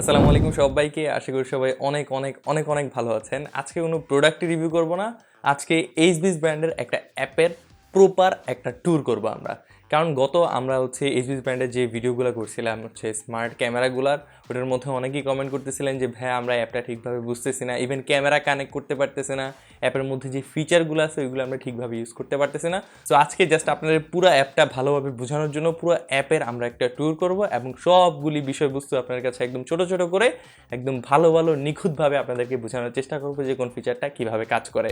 আসসালামু আলাইকুম সবাইকে। আশা করি সবাই অনেক অনেক অনেক অনেক ভালো আছেন। আজকে কোনো প্রোডাক্ট রিভিউ করব না। আজকে এইচবিস ব্র্যান্ডের একটা অ্যাপের প্রপার একটা ট্যুর করব আমরা। কারণ গত আমরা হচ্ছে এইচবিস ব্র্যান্ডের যে ভিডিওগুলো করছিলাম, হচ্ছে স্মার্ট ক্যামেরাগুলার ওটার মধ্যে অনেকেই কমেন্ট করতেছিলেন যে, ভাই, আমরা অ্যাপটা ঠিকভাবে বুঝতেছি না। ইভেন ক্যামেরা কানেক্ট করতে পারতেছে না। অ্যাপের মধ্যে যে ফিচারগুলো আছে, ওইগুলো আমরা ঠিকভাবে ইউজ করতে পারতেছি না। তো আজকে জাস্ট আপনাদের পুরো অ্যাপটা ভালোভাবে বোঝানোর জন্য পুরো অ্যাপের আমরা একটা ট্যুর করব এবং সবগুলি বিষয়বস্তু আপনার কাছে একদম ছোট ছোট করে, একদম ভালো ভালো, নিখুঁতভাবে আপনাদেরকে বোঝানোর চেষ্টা করব যে কোন ফিচারটা কীভাবে কাজ করে।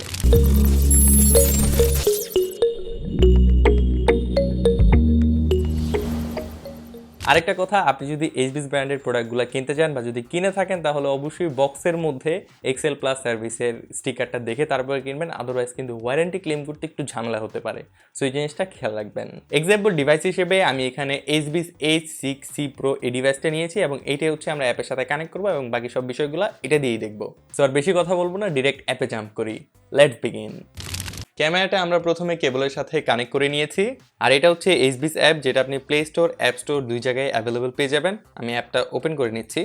আরেকটা কথা, আপনি যদি এইচবিস ব্র্যান্ডের প্রোডাক্টগুলো কিনতে চান বা যদি কিনে থাকেন, তাহলে অবশ্যই বক্সের মধ্যে এক্সেল প্লাস সার্ভিসের স্টিকারটা দেখে তারপরে কিনবেন আদারওয়াইজ কিন্তু ওয়ারেন্টি ক্লেম করতে একটু ঝামেলা হতে পারে। সো এই জিনিসটা খেয়াল রাখবেন। এক্সাম্পল ডিভাইস হিসেবে আমি এখানে এইচবিস এইচ সিক্স সি প্রো এই ডিভাইসটা নিয়েছি এবং এইটাই হচ্ছে আমরা অ্যাপের সাথে কানেক্ট করব এবং বাকি সব বিষয়গুলো এটা দিয়েই দেখব। সো আর বেশি কথা বলব না ডিরেক্ট অ্যাপে জাম্প করি। লেট বিগিন ক্যামেরাটা আমরা প্রথমে কেবলের সাথে কানেক্ট করে নিয়েছি। আর এটা হচ্ছে এইচবিস অ্যাপ যেটা আপনি প্লে স্টোর অ্যাপ স্টোর দুই জায়গায় অ্যাভেলেবল পেয়ে যাবেন। আমি অ্যাপটা ওপেন করে নিচ্ছি।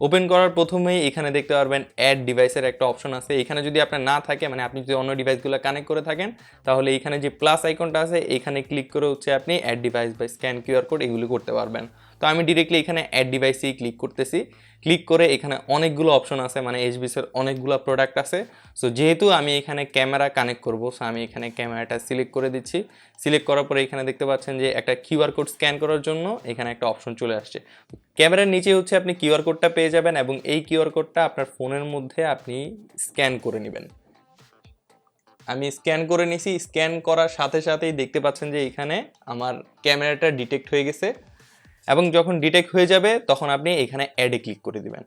ওপেন করার প্রথমেই এখানে দেখতে পারবেন অ্যাড ডিভাইসের একটা অপশন আছে। এখানে যদি আপনার না থাকে মানে আপনি যদি অন্য ডিভাইসগুলো কানেক্ট করে থাকেন, তাহলে এখানে যে প্লাস আইকনটা আছে, এখানে ক্লিক করে হচ্ছে আপনি অ্যাড ডিভাইস বা স্ক্যান কিউআর কোড এগুলো করতে পারবেন। তো আমি ডিরেক্টলি এখানে অ্যাড ডিভাইসেই ক্লিক করতেছি। ক্লিক করে এখানে অনেকগুলো অপশন আছে মানে এইচবিসের অনেকগুলো প্রোডাক্ট আছে। সো যেহেতু আমি এখানে ক্যামেরা কানেক্ট করব সো আমি এখানে ক্যামেরাটা সিলেক্ট করে দিচ্ছি। সিলেক্ট করার পরে এখানে দেখতে পাচ্ছেন যে একটা কিউআর কোড স্ক্যান করার জন্য এখানে একটা অপশন চলে আসছে। ক্যামেরার নিচে হচ্ছে আপনি কিউআর কোডটা পেয়ে যাবেন এবং এই কিউআর কোডটা আপনার ফোনের মধ্যে আপনি স্ক্যান করে নেবেন। আমি স্ক্যান করে নিছি। স্ক্যান করার সাথে সাথেই দেখতে পাচ্ছেন যে এখানে আমার ক্যামেরাটা ডিটেক্ট হয়ে গেছে। এবং যখন ডিটেক্ট হয়ে যাবে, তখন আপনি এখানে অ্যাডে ক্লিক করে দিবেন।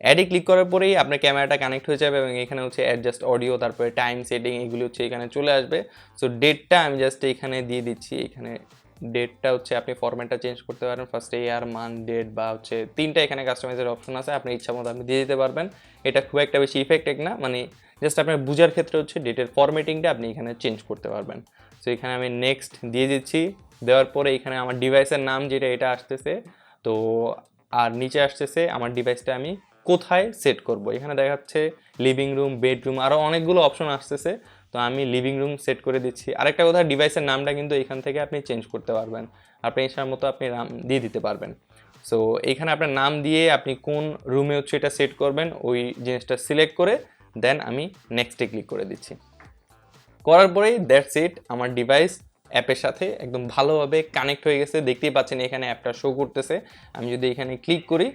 অ্যাডে ক্লিক করার পরেই আপনার ক্যামেরাটা কানেক্ট হয়ে যাবে এবং এখানে হচ্ছে অ্যাডজাস্ট অডিও তারপরে টাইম সেটিং এগুলো হচ্ছে এখানে চলে আসবে। সো ডেটটা আমি জাস্ট এখানে দিয়ে দিচ্ছি। এখানে ডেটটা হচ্ছে আপনি ফরম্যাটটা চেঞ্জ করতে পারেন। ফার্স্টে ইয়ার মান ডেট বা হচ্ছে তিনটা এখানে কাস্টমাইজের অপশন আছে। আপনি ইচ্ছা মতো আপনি দিয়ে দিতে পারবেন। এটা খুব একটা বেশি ইফেক্টেড না। মানে জাস্ট আপনার বোঝার ক্ষেত্রে হচ্ছে ডেটের ফরম্যাটিংটা আপনি এখানে চেঞ্জ করতে পারবেন। সো এখানে আমি নেক্সট দিয়ে দিচ্ছি। দেওয়ার পরে এখানে আমার ডিভাইসের নাম যেটা, এটা আসতেছে। তো আর নিচে আসতেছে আমার ডিভাইসটা আমি কোথায় সেট করব? এখানে দেখাচ্ছে লিভিং রুম বেডরুম আরও অনেকগুলো অপশন আসতেছে। তো আমি লিভিং রুম সেট করে দিচ্ছি। আরেকটা কথা ডিভাইসের নামটা কিন্তু এখান থেকে আপনি চেঞ্জ করতে পারবেন। আপনি এসার মতো আপনি নাম দিয়ে দিতে পারবেন। সো এখানে আপনার নাম দিয়ে আপনি কোন রুমে হচ্ছে এটা সেট করবেন, ওই জিনিসটা সিলেক্ট করে দেন আমি নেক্সটে ক্লিক করে দিচ্ছি। করার পরেই দ্যাটস ইট আমার ডিভাইস অ্যাপের সাথে একদম ভালোভাবে কানেক্ট হয়ে গেছে। দেখতেই পাচ্ছেন এখানে অ্যাপটা শো করতেছে। আমি যদি এখানে ক্লিক করি,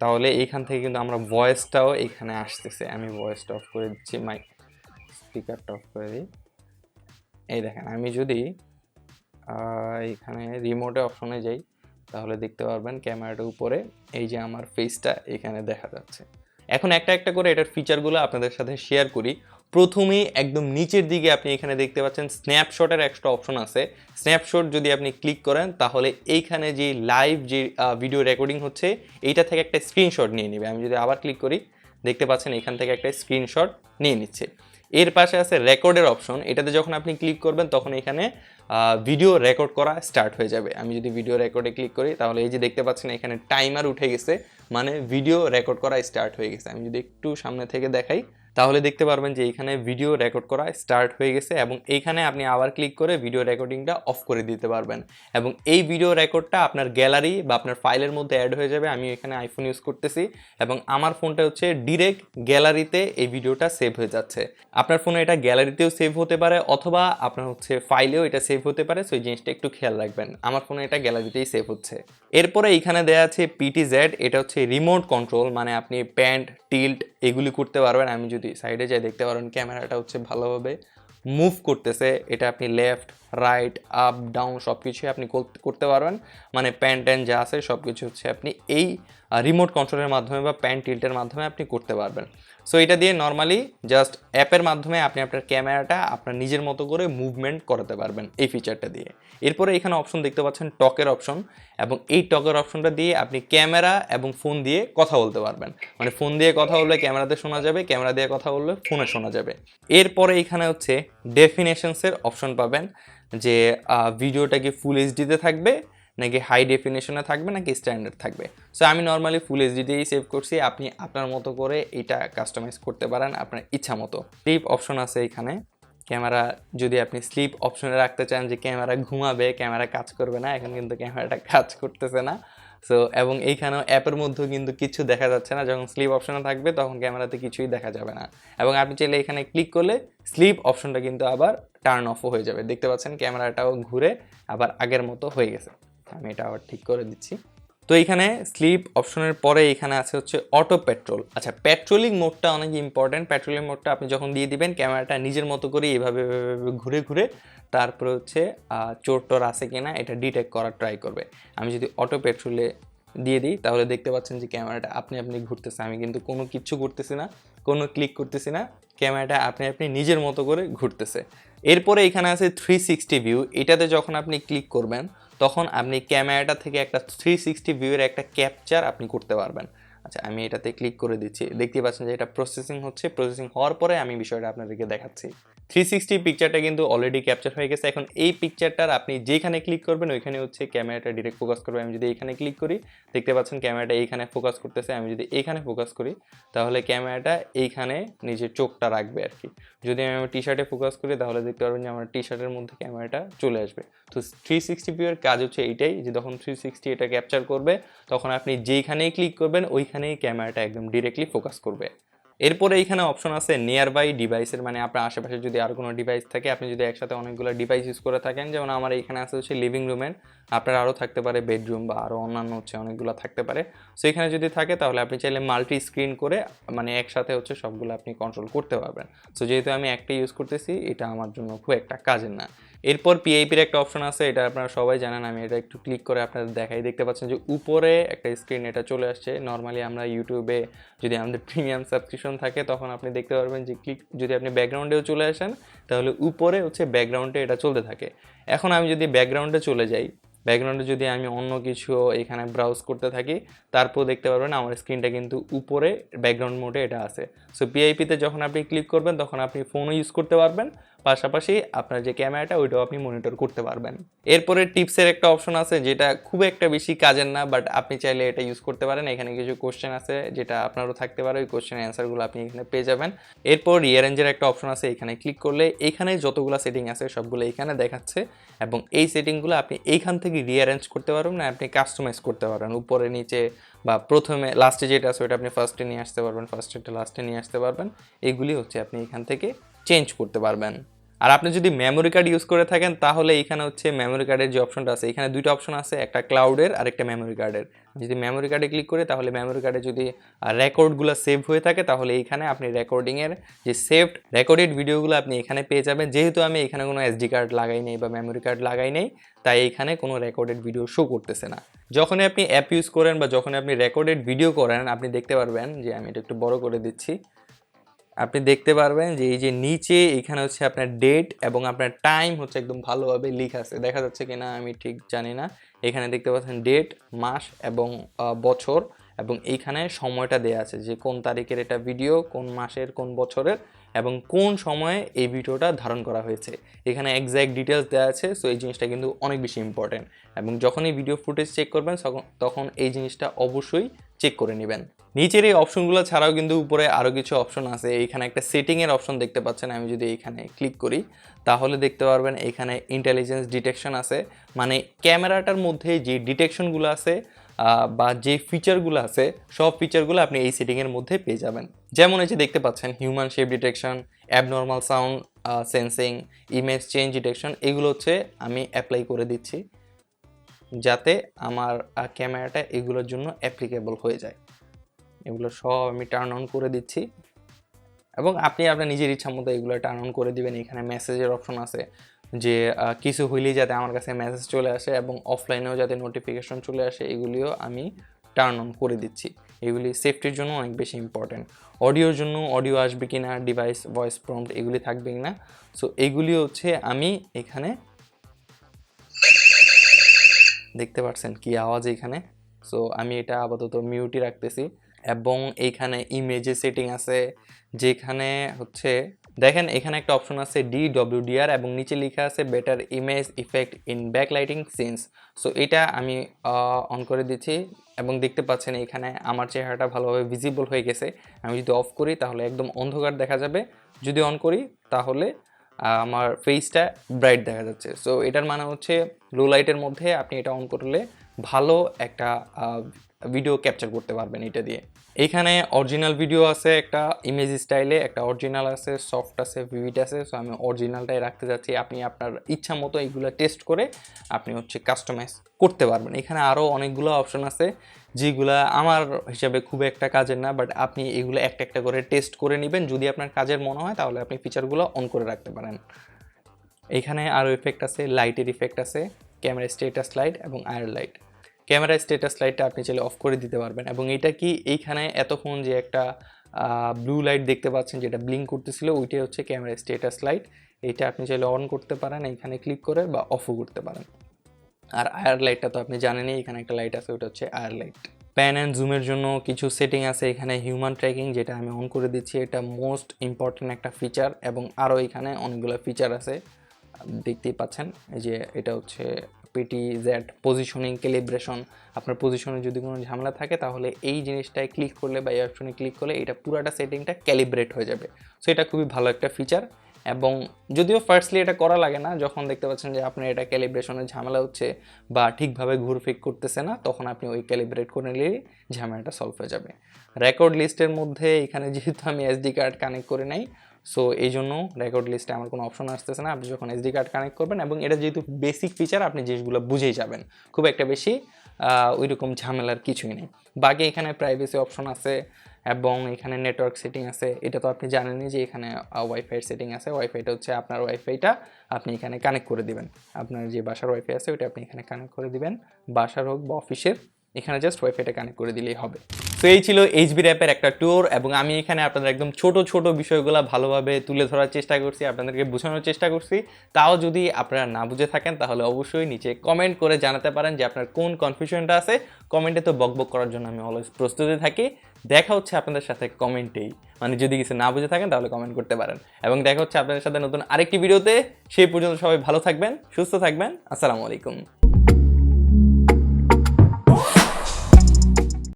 তাহলে এইখান থেকে কিন্তু আমরা ভয়েসটাও এখানে আসতেছে। আমি ভয়েসটা অফ করে দিচ্ছি মাইক স্পিকারটা অফ করে দিই। এই দেখেন, আমি যদি এখানে রিমোটে অপশনে যাই, তাহলে দেখতে পারবেন ক্যামেরাটার উপরে, এই যে আমার ফেসটা এখানে দেখা যাচ্ছে। এখন একটা একটা করে এটার ফিচারগুলো আপনাদের সাথে শেয়ার করি। প্রথমেই একদম নিচের দিকে আপনি এখানে দেখতে পাচ্ছেন স্ন্যাপশটের একটা অপশন আছে। স্ন্যাপশট যদি আপনি ক্লিক করেন, তাহলে এইখানে যে লাইভ যে ভিডিও রেকর্ডিং হচ্ছে, এইটা থেকে একটা স্ক্রিনশট নিয়ে নেবে। আমি যদি আবার ক্লিক করি, দেখতে পাচ্ছেন এখান থেকে একটা স্ক্রিনশট নিয়ে নিচ্ছে। এর পাশে আছে রেকর্ডের অপশন এটাতে যখন আপনি ক্লিক করবেন, তখন এখানে ভিডিও রেকর্ড করা স্টার্ট হয়ে যাবে। আমি যদি ভিডিও রেকর্ডে ক্লিক করি, তাহলে এই যে দেখতে পাচ্ছেন এখানে টাইমার উঠে গেছে মানে ভিডিও রেকর্ড করা স্টার্ট হয়ে গেছে। আমি যদি একটু সামনে থেকে দেখাই তাহলে দেখতে পারবেন যে এখানে ভিডিও রেকর্ড করা স্টার্ট হয়ে গেছে এবং এইখানে আপনি আবার ক্লিক করে ভিডিও রেকর্ডিংটা অফ করে দিতে পারবেন। এবং এই ভিডিও রেকর্ডটা আপনার গ্যালারি বা আপনার ফাইলের মধ্যে অ্যাড হয়ে যাবে। আমি এখানে আইফোন ইউজ করতেছি এবং আমার ফোনটা হচ্ছে ডিরেক্ট গ্যালারিতে এই ভিডিওটা সেভ হয়ে যাচ্ছে। আপনার ফোনে এটা গ্যালারিতেও সেভ হতে পারে অথবা আপনার হচ্ছে ফাইলেও এটা সেভ হতে পারে। সো এই জিনিসটা একটু খেয়াল রাখবেন। আমার ফোনে এটা গ্যালারিতেই সেভ হচ্ছে। এরপরে এখানে দেওয়া আছে পিটি জ্যাড এটা হচ্ছে রিমোট কন্ট্রোল মানে আপনি প্যান্ট টিল্ট এগুলি করতে পারবেন। আমি যদি সাইডে যাই, দেখতে পারবেন ক্যামেরাটা হচ্ছে ভালোভাবে মুভ করতেছে। এটা আপনি লেফট রাইট আপ ডাউন সব কিছুই আপনি কর- করতে পারবেন। মানে প্যান ট্যান যা আছে সব কিছু হচ্ছে আপনি এই রিমোট কন্ট্রোলের মাধ্যমে বা প্যান টিল্টের মাধ্যমে আপনি করতে পারবেন। সো এটা দিয়ে নর্মালি জাস্ট অ্যাপের মাধ্যমে আপনি আপনার ক্যামেরাটা আপনার নিজের মতো করে মুভমেন্ট করাতে পারবেন এই ফিচারটা দিয়ে। এরপরে এখানে অপশন দেখতে পাচ্ছেন টকের অপশন এবং এই টকের অপশনটা দিয়ে আপনি ক্যামেরা এবং ফোন দিয়ে কথা বলতে পারবেন। মানে ফোন দিয়ে কথা বললে ক্যামেরাতে শোনা যাবে, ক্যামেরা দিয়ে কথা বললে ফোনে শোনা যাবে। এরপরে এখানে হচ্ছে ডেফিনেশনসের অপশন পাবেন যে ভিডিওটা কি ফুল এইচডিতে থাকবে নাকি হাই ডেফিনেশনে থাকবে নাকি স্ট্যান্ডার্ড থাকবে? সো আমি নর্মালি ফুল এইচডি দিয়েই সেভ করছি। আপনি আপনার মতো করে এটা কাস্টমাইজ করতে পারেন আপনার ইচ্ছা মতো। স্লিপ অপশন আছে এখানে। ক্যামেরা, যদি আপনি স্লিপ অপশনে রাখতে চান যে ক্যামেরা ঘুমাবে, ক্যামেরা কাজ করবে না, এখন কিন্তু ক্যামেরাটা কাজ করতেছে না। সো এবং এইখানেও অ্যাপের মধ্যেও কিন্তু কিছু দেখা যাচ্ছে না। যখন স্লিপ অপশনে থাকবে, তখন ক্যামেরাতে কিছুই দেখা যাবে না। এবং আপনি চাইলে এখানে ক্লিক করলে স্লিপ অপশনটা কিন্তু আবার টার্ন অফও হয়ে যাবে। দেখতে পাচ্ছেন ক্যামেরাটাও ঘুরে আবার আগের মতো হয়ে গেছে। আমি এটা আবার ঠিক করে দিচ্ছি। তো এইখানে স্লিপ অপশনের পরে এখানে আছে হচ্ছে অটো পেট্রোল আচ্ছা পেট্রোলিং মোডটা অনেক ইম্পর্টেন্ট পেট্রোলিং মোডটা আপনি যখন দিয়ে দিবেন ক্যামেরাটা নিজের মতো করে এভাবে ঘুরে ঘুরে তারপরে হচ্ছে চোর টোর আছে কিনা এটা ডিটেক্ট করার ট্রাই করবে। আমি যদি অটো পেট্রোলে দিয়ে দিই, তাহলে দেখতে পাচ্ছেন যে ক্যামেরাটা আপনি আপনি ঘুরতেছে। আমি কিন্তু কোনো কিচ্ছু করতেছি না, কোনো ক্লিক করতেছি না। ক্যামেরাটা আপনি আপনি নিজের মতো করে ঘুরতেছে। এরপরে এখানে আছে থ্রি সিক্সটি ভিউ এটাতে যখন আপনি ক্লিক করবেন তখন আপনি ক্যামেরাটা থেকে একটা থ্রি সিক্সটি ভিউয়ের একটা ক্যাপচার আপনি করতে পারবেন। আচ্ছা আমি এটাতে ক্লিক করে দিচ্ছি। দেখতে পাচ্ছেন যে এটা প্রসেসিং হচ্ছে। প্রসেসিং হওয়ার পরে আমি বিষয়টা আপনাদেরকে দেখাচ্ছি। থ্রি সিক্সটি পিকচারটা কিন্তু অলরেডি ক্যাপচার হয়ে গেছে। এখন এই পিকচারটার আপনি যেখানে ক্লিক করবেন, ওইখানে হচ্ছে ক্যামেরাটা ডিরেক্ট ফোকাস করবে। আমি যদি এখানে ক্লিক করি, দেখতে পাচ্ছেন ক্যামেরাটা এইখানে ফোকাস করতেছে। আমি যদি এইখানে ফোকাস করি, তাহলে ক্যামেরাটা এইখানে নিজের চোখটা রাখবে আর কি। যদি আমি আমার টি শার্টে ফোকাস করি, তাহলে দেখতে পারবেন যে আমার টি শার্টের মধ্যে ক্যামেরাটা চলে আসবে। তো থ্রি সিক্সটি ভিউয়ের কাজ হচ্ছে এইটাই যে যখন থ্রি সিক্সটি এটা ক্যাপচার করবে, তখন আপনি যেইখানেই ক্লিক করবেন, ওইখানেই ক্যামেরাটা একদম ডিরেক্টলি ফোকাস করবে। এরপরে এইখানে অপশন আছে নিয়ার বাই ডিভাইসের মানে আপনার আশেপাশে যদি আর কোনো ডিভাইস থাকে, আপনি যদি একসাথে অনেকগুলো ডিভাইস ইউজ করে থাকেন, যেমন আমার এখানে আছে হচ্ছে লিভিং রুমের আপনার আরও থাকতে পারে বেডরুম বা আরও অন্যান্য হচ্ছে অনেকগুলো থাকতে পারে। সো এখানে যদি থাকে, তাহলে আপনি চাইলে মাল্টি স্ক্রিন করে মানে একসাথে হচ্ছে সবগুলো আপনি কন্ট্রোল করতে পারবেন। সো যেহেতু আমি একটা ইউজ করতেছি, এটা আমার জন্য খুব একটা কাজের না। এরপর পিআইপির একটা অপশন আছে, এটা আপনারা সবাই জানেন, আমি এটা একটু ক্লিক করে আপনাদের দেখাই। দেখতে পাচ্ছেন যে উপরে একটা স্ক্রিন এটা চলে আসছে। নর্মালি আমরা ইউটিউবে যদি আমাদের প্রিমিয়াম সাবস্ক্রিপশন থাকে, তখন আপনি দেখতে পারবেন যে ক্লিক যদি আপনি ব্যাকগ্রাউন্ডেও চলে আসেন, তাহলে উপরে হচ্ছে ব্যাকগ্রাউন্ডে এটা চলতে থাকে। এখন আমি যদি ব্যাকগ্রাউন্ডে চলে যাই ব্যাকগ্রাউন্ডে যদি আমি অন্য কিছু এখানে ব্রাউজ করতে থাকি, তারপর দেখতে পারবেন আমার স্ক্রিনটা কিন্তু উপরে ব্যাকগ্রাউন্ড মোডে এটা আছে। সো পিআইপিতে যখন আপনি ক্লিক করবেন, তখন আপনি ফোনও ইউজ করতে পারবেন পাশাপাশি আপনার যে ক্যামেরাটা, ওইটাও আপনি মনিটর করতে পারবেন। এরপরে টিপসের একটা অপশন আছে, যেটা খুব একটা বেশি কাজের না বাট আপনি চাইলে এটা ইউজ করতে পারেন। এখানে কিছু কোশ্চেন আছে, যেটা আপনারও থাকতে পারে, ওই কোশ্চেনের অ্যান্সারগুলো আপনি এখানে পেয়ে যাবেন। এরপর রিয়ারেঞ্জের একটা অপশন আছে, এখানে ক্লিক করলে এখানে যতগুলো সেটিং আছে, সবগুলো এখানে দেখাচ্ছে। এবং এই সেটিংগুলো আপনি এইখান থেকে রিয়ারেঞ্জ করতে পারবেন না আপনি কাস্টমাইজ করতে পারবেন। উপরে, নিচে বা প্রথমে লাস্টে যেটা আছে ওটা আপনি ফার্স্টে নিয়ে আসতে পারবেন ফার্স্টেটা লাস্টে নিয়ে আসতে পারবেন। এগুলি হচ্ছে আপনি এখান থেকে চেঞ্জ করতে পারবেন। আর আপনি যদি মেমোরি কার্ড ইউজ করে থাকেন, তাহলে এখানে হচ্ছে মেমোরি কার্ডের যে অপশনটা আছে, এখানে দুইটা অপশন আছে, একটা ক্লাউডের আর একটা মেমোরি কার্ডের যদি মেমোরি কার্ডে ক্লিক করে, তাহলে মেমোরি কার্ডে যদি রেকর্ডগুলো সেভ হয়ে থাকে, তাহলে এইখানে আপনি রেকর্ডিংয়ের যে সেভড রেকর্ডেড ভিডিওগুলো আপনি এখানে পেয়ে যাবেন। যেহেতু আমি এখানে কোনো এসডি কার্ড লাগাই নেই বা মেমোরি কার্ড লাগাই নেই, তাই এইখানে কোনো রেকর্ডেড ভিডিও শো করতেছে না। যখনই আপনি অ্যাপ ইউজ করেন বা যখনই আপনি রেকর্ডেড ভিডিও করেন, আপনি দেখতে পারবেন যে আমি এটা একটু বড় করে দিচ্ছি। আপনি দেখতে পারবেন যে এই যে নিচে এখানে হচ্ছে আপনার ডেট এবং আপনার টাইম হচ্ছে একদম ভালোভাবে লিখা আছে। দেখা যাচ্ছে কিনা আমি ঠিক জানি না। এখানে দেখতে পাচ্ছেন ডেট মাস এবং বছর এবং এইখানে সময়টা দেওয়া আছে যে কোন তারিখের এটা ভিডিও কোন মাসের, কোন বছরের। এবং কোন সময়ে এই ভিডিওটা ধারণ করা হয়েছে। এখানে এক্স্যাক্ট ডিটেলস দেওয়া আছে সো এই জিনিসটা কিন্তু অনেক বেশি ইম্পর্টেন্ট এবং যখনই ভিডিও ফুটেজ চেক করবেন তখন- তখন এই জিনিসটা অবশ্যই চেক করে নেবেন। নিচের এই অপশনগুলো ছাড়াও কিন্তু উপরে আরও কিছু অপশন আছে। এইখানে একটা সেটিংয়ের অপশন দেখতে পাচ্ছেন, আমি যদি এখানে ক্লিক করি, তাহলে দেখতে পারবেন এখানে ইন্টেলিজেন্স ডিটেকশন আছে। মানে ক্যামেরাটার মধ্যে যে ডিটেকশনগুলো আছে বা যে ফিচারগুলো আছে, সব ফিচারগুলো আপনি এই সেটিংয়ের মধ্যে পেয়ে যাবেন। যেমন এই যে দেখতে পাচ্ছেন human shape detection abnormal sound sensing image change detection এগুলো হচ্ছে আমি অ্যাপ্লাই করে দিচ্ছি যাতে আমার ক্যামেরাটা এগুলোর জন্য অ্যাপ্লিকেবল হয়ে যায়। এগুলো সব আমি টার্ন অন করে দিচ্ছি এবং আপনি আপনার নিজের ইচ্ছা মতো এগুলো টার্ন অন করে দিবেন। এখানে মেসেজের অপশন আছে যে কিছু হইলেই যাতে আমার কাছে মেসেজ চলে আসে এবং অফলাইনেও যাতে নোটিফিকেশন চলে আসে, এগুলিও আমি টার্ন অন করে দিচ্ছি। এগুলি সেফটির জন্য অনেক বেশি ইম্পর্ট্যান্ট অডিওর জন্য অডিও আসবে কি না ডিভাইস ভয়েস প্রম্পট এগুলি থাকবে কি না সো এগুলি হচ্ছে আমি এখানে দেখতে পাচ্ছেন কি আওয়াজ এখানে। সো আমি এটা আপাতত মিউটি রাখতেছি এবং এইখানে ইমেজে সেটিং আছে, যেখানে হচ্ছে দেখেন, এখানে একটা অপশন আছে ডি ডব্লিউডিআর এবং নিচে লেখা আছে better image effect in backlighting scenes so এটা আমি অন করে দিচ্ছি এবং দেখতে পাচ্ছেন এখানে আমার চেহারাটা ভালোভাবে ভিজিবল হয়ে গেছে। আমি যদি অফ করি তাহলে একদম অন্ধকার দেখা যাবে। যদি অন করি তাহলে আমার ফেসটা ব্রাইট দেখা যাচ্ছে। সো এটার মানে হচ্ছে লো লাইটের মধ্যে আপনি এটা অন করলে ভালো একটা ভিডিও ক্যাপচার করতে পারবেন এটা দিয়ে। এখানে অরিজিনাল ভিডিও আছে একটা ইমেজ স্টাইলে একটা অরিজিনাল আছে সফট আছে ভিভিড আছে সো আমি অরিজিনালটাই রাখতে যাচ্ছি। আপনি আপনার ইচ্ছা মতো এইগুলো টেস্ট করে আপনি হচ্ছে কাস্টমাইজ করতে পারবেন। এখানে আরও অনেকগুলো অপশন আছে, যেগুলা আমার হিসাবে খুব একটা কাজের না বাট আপনি এগুলো একটা একটা করে টেস্ট করে নেবেন। যদি আপনার কাজের মনে হয়, তাহলে আপনি ফিচারগুলো অন করে রাখতে পারেন। এখানে আরও ইফেক্ট আছে লাইটের ইফেক্ট আছে ক্যামেরা স্টেটাস লাইট এবং আয়ার লাইট ক্যামেরা স্টেটাস লাইটটা আপনি চাইলে অফ করে দিতে পারবেন। এবং এটা কি এইখানে এতক্ষণ যে একটা ব্লু লাইট দেখতে পাচ্ছেন যেটা ব্লিঙ্ক করতেছিল, ওইটাই হচ্ছে ক্যামেরা স্ট্যাটাস লাইট এইটা আপনি চাইলে অন করতে পারেন, এইখানে ক্লিক করে বা অফও করতে পারেন। আর আয়ার লাইটটা তো আপনি জানেনই, এখানে একটা লাইট আছে, ওটা হচ্ছে আয়ার লাইট প্যান অ্যান্ড জুমের জন্য কিছু সেটিং আছে এখানে হিউম্যান ট্র্যাকিং যেটা আমি অন করে দিচ্ছি। এটা মোস্ট ইম্পর্ট্যান্ট একটা ফিচার এবং আরও এখানে অনেকগুলো ফিচার আছে। দেখতেই পাচ্ছেন, এই যে এটা হচ্ছে পিটি জেড পজিশনিং ক্যালিব্রেশন আপনার পজিশনে যদি কোনো ঝামেলা থাকে, তাহলে এই জিনিসটায় ক্লিক করলে বা এই অপশনে ক্লিক করলে এটা পুরাটা সেটিংটা ক্যালিব্রেট হয়ে যাবে। সো এটা খুবই ভালো একটা ফিচার এবং যদিও ফার্স্টলি এটা করা লাগে না, যখন দেখতে পাচ্ছেন যে আপনার এটা ক্যালিব্রেশনের ঝামেলা হচ্ছে বা ঠিকভাবে ঘুরফিক করতেছে না, তখন আপনি ওই ক্যালিব্রেট করে নিলেই ঝামেলাটা সলভ হয়ে যাবে। রেকর্ড লিস্টের মধ্যে এখানে যেহেতু আমি এসডি কার্ড কানেক্ট করে নাই সো এই জন্য রেকর্ড লিস্টে আমার কোনো অপশন আসতেছে না। আপনি যখন এসডি কার্ড কানেক্ট করবেন এবং এটা যেহেতু বেসিক ফিচার আপনি জিনিসগুলো বুঝেই যাবেন। খুব একটা বেশি ওই রকম ঝামেলার কিছুই নেই। বাকি এখানে প্রাইভেসি অপশন আছে এবং এখানে নেটওয়ার্ক সেটিং আছে। এটা তো আপনি জানেনই যে এখানে ওয়াইফাইয়ের সেটিং আছে। ওয়াইফাইটা হচ্ছে আপনার ওয়াইফাইটা আপনি এখানে কানেক্ট করে দিবেন। আপনার যে বাসার ওয়াইফাই আছে, ওইটা আপনি এখানে কানেক্ট করে দিবেন। বাসার হোক বা অফিসের এখানে জাস্ট ওয়াইফাইটা কানেক্ট করে দিলেই হবে। তো এই ছিল এইচবি র্যাপের একটা ট্যুর এবং আমি এখানে আপনাদের একদম ছোট ছোট বিষয়গুলো ভালোভাবে তুলে ধরার চেষ্টা করছি, আপনাদেরকে বোঝানোর চেষ্টা করছি। তাও যদি আপনারা না বুঝে থাকেন, তাহলে অবশ্যই নিচে কমেন্ট করে জানাতে পারেন যে আপনার কোন কনফিউশনটা আছে। কমেন্টে তো বকবক করার জন্য আমি অলওয়েজ প্রস্তুতি থাকি। দেখা হচ্ছে আপনাদের সাথে কমেন্টেই মানে যদি কিছু না বুঝে থাকেন, তাহলে কমেন্ট করতে পারেন। এবং দেখা হচ্ছে আপনাদের সাথে নতুন আরেকটি ভিডিওতে সেই পর্যন্ত সবাই ভালো থাকবেন, সুস্থ থাকবেন। আসসালামু আলাইকুম।